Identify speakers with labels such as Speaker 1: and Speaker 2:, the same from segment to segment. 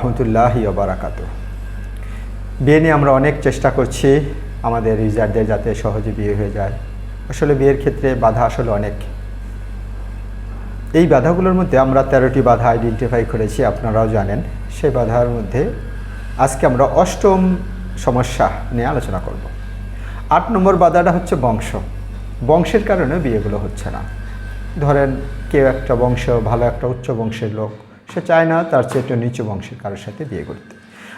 Speaker 1: রহমতুল্লাহ বারাকাত বিয়ে নিয়ে আমরা অনেক চেষ্টা করছি আমাদের রিজার্টদের যাতে সহজে বিয়ে হয়ে যায়। আসলে বিয়ের ক্ষেত্রে বাধা আসলে অনেক। এই বাধাগুলোর মধ্যে আমরা তেরোটি বাধা আইডেন্টিফাই করেছি, আপনারাও জানেন। সেই বাধার মধ্যে আজকে আমরা অষ্টম সমস্যা নিয়ে আলোচনা করব। আট নম্বর বাধাটা হচ্ছে বংশ। বংশের কারণে বিয়েগুলো হচ্ছে না। ধরেন কেউ একটা বংশ, ভালো একটা উচ্চ বংশের লোক সে চায় না, তার চেয়ে একটু নিচু বংশের কারোর সাথে বিয়ে করতে।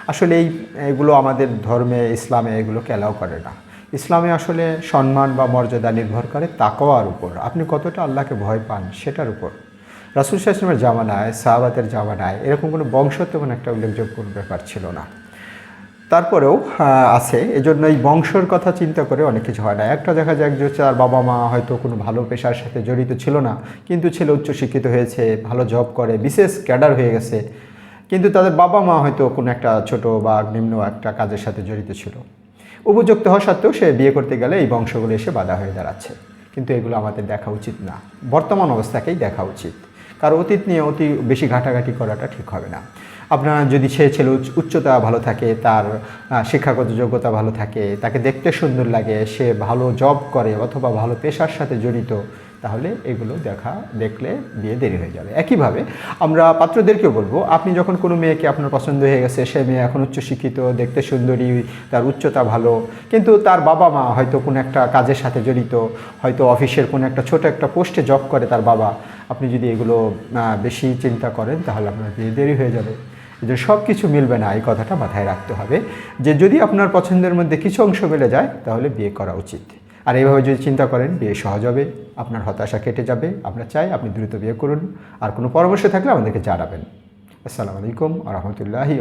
Speaker 1: আসলে এই, এগুলো আমাদের ধর্মে, ইসলামে এগুলোকে অ্যালাউ করে না। ইসলামে আসলে সম্মান বা মর্যাদা নির্ভর করে তাকওয়ার উপর। আপনি কতটা আল্লাহকে ভয় পান সেটার উপর। রাসুল শাসনের জামানায় সাহাবাতের জামানায় এরকম কোনো বংশ কোনো একটা উল্লেখযোগ্য ব্যাপার ছিল না। তারপরেও আছে। এজন্য এই বংশর কথা চিন্তা করে অনেক কিছু হয় না। একটা দেখা যায় যে তার বাবা মা হয়তো কোনো ভালো পেশার সাথে জড়িত ছিল না, কিন্তু ছেলে উচ্চশিক্ষিত হয়েছে, ভালো জব করে, বিশেষ ক্যাডার হয়ে গেছে। কিন্তু তাদের বাবা মা হয়তো কোনো একটা ছোট বা নিম্ন একটা কাজের সাথে জড়িত ছিল। উপযুক্ত হওয়া সত্ত্বেও সে বিয়ে করতে গেলে এই বংশগুলো এসে বাধা হয়ে দাঁড়াচ্ছে। কিন্তু এগুলো আমাদের দেখা উচিত না। বর্তমান অবস্থাকেই দেখা উচিত। কারণ অতীত নিয়ে অতি বেশি ঘাটাঘাটি করাটা ঠিক হবে না। আপনার যদি সে ছেলে উচ্চ- উচ্চতা ভালো থাকে, তার শিক্ষাগত যোগ্যতা ভালো থাকে, তাকে দেখতে সুন্দর লাগে, সে ভালো জব করে অথবা ভালো পেশার সাথে জড়িত, তাহলে এগুলো দেখা, দেখলে বিয়ে দেরি হয়ে যাবে। একইভাবে আমরা পাত্রদেরকেও বলব, আপনি যখন কোনো মেয়েকে আপনার পছন্দ হয়ে গেছে, সে মেয়ে এখন উচ্চশিক্ষিত, দেখতে সুন্দরী, তার উচ্চতা ভালো, কিন্তু তার বাবা মা হয়তো কোনো একটা কাজের সাথে জড়িত, হয়তো অফিসের কোনো একটা ছোট একটা পোস্টে জব করে তার বাবা আপনি যদি এগুলো বেশি চিন্তা করেন, তাহলে আপনার বিয়ে দেরি হয়ে যাবে। যে সব কিছু মিলবে না, এই কথাটা মাথায় রাখতে হবে যে যদি আপনার পছন্দের মধ্যে কিছু অংশ মিলে যায়, তাহলে বিয়ে করা উচিত। আর এইভাবে যদি চিন্তা করেন, বিয়ে সহজ হবে, আপনার হতাশা কেটে যাবে, আমরা চাই আপনি দ্রুত বিয়ে করুন। আর কোনো পরামর্শ থাকলে আমাদেরকে জানাবেন। আসসালামু আলাইকুম আ রহমতুল্লাহি